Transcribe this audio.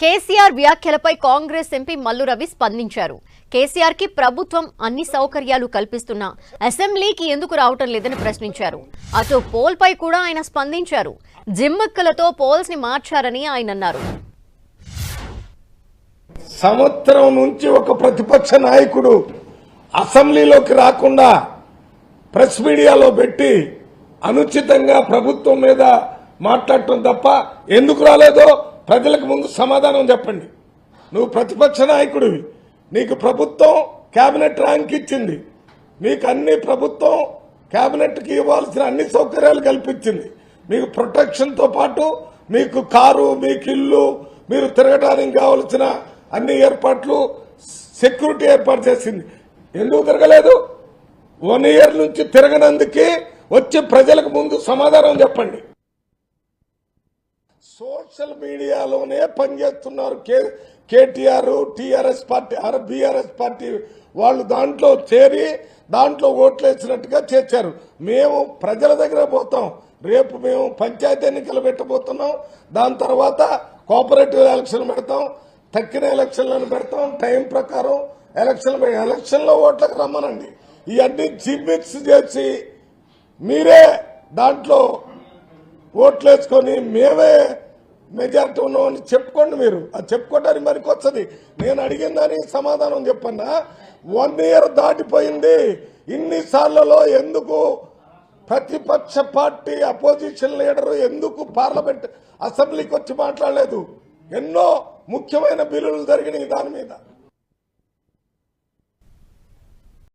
కేసీఆర్ వ్యాఖ్యలపై కాంగ్రెస్ ఎంపీ మల్లు రవి స్పందించారు. కేసీఆర్కి ప్రభుత్వం అన్ని సౌకర్యాలు కల్పిస్తున్న అసెంబ్లీకి ఎందుకు రావటం లేదని ప్రశ్నించారు. అటు పోల్ పై కూడా ఆయన స్పందించారు. జిమ్మక్కలతో పోల్స్ని మార్చారని ఆయన అన్నారు. సంవత్సరం నుంచి ఒక ప్రతిపక్ష నాయకుడు అసెంబ్లీలోకి రాకుండా ప్రెస్ మీడియాలో పెట్టి అనుచితంగా ప్రభుత్వం మీద మాట్లాడటం తప్ప ఎందుకు రాలేదో ప్రజలకు ముందు సమాధానం చెప్పండి. నువ్వు ప్రతిపక్ష నాయకుడివి. నీకు ప్రభుత్వం కేబినెట్ ర్యాంక్ ఇచ్చింది. మీకు అన్ని ప్రభుత్వం కేబినెట్కి ఇవ్వాల్సిన అన్ని సౌకర్యాలు కల్పించింది. మీకు ప్రొటెక్షన్తో పాటు మీకు కారు మీకు ఇల్లు మీరు తిరగడానికి కావలసిన అన్ని ఏర్పాట్లు సెక్యూరిటీ ఏర్పాటు చేసింది. ఎందుకు తిరగలేదు? వన్ ఇయర్ నుంచి తిరగనందుకే వచ్చి ప్రజలకు ముందు సమాధానం చెప్పండి. సోషల్ మీడియాలోనే పనిచేస్తున్నారు. K KTR TRS party or BRS party వాళ్ళు దాంట్లో చేరి దాంట్లో ఓట్లేసినట్టుగా చేర్చారు. మేము ప్రజల దగ్గర పోతాం. రేపు మేము పంచాయతీ ఎన్నికలు పెట్టబోతున్నాం. దాని తర్వాత కోఆపరేటివ్ ఎలక్షన్ పెడతాం. తక్కిన ఎలక్షన్లను పెడతాం. టైం ప్రకారం ఎలక్షన్ ఎలక్షన్లో ఓట్లకు రమ్మనండి. ఇవన్నీ జిమ్మిక్స్ చేసి మీరే దాంట్లో ఓట్లేసుకొని మేమే మెజారిటీ ఉన్నామని చెప్పుకోండి మీరు. అది చెప్పుకోవడానికి మరికి వస్తుంది. నేను అడిగిన దానికి సమాధానం చెప్పన్నా. వన్ ఇయర్ దాటిపోయింది. ఇన్నిసార్లలో ఎందుకు ప్రతిపక్ష పార్టీ అపోజిషన్ లీడరు ఎందుకు పార్లమెంట్ అసెంబ్లీకి వచ్చి మాట్లాడలేదు? ఎన్నో ముఖ్యమైన బిల్లులు జరిగినాయి దాని మీద.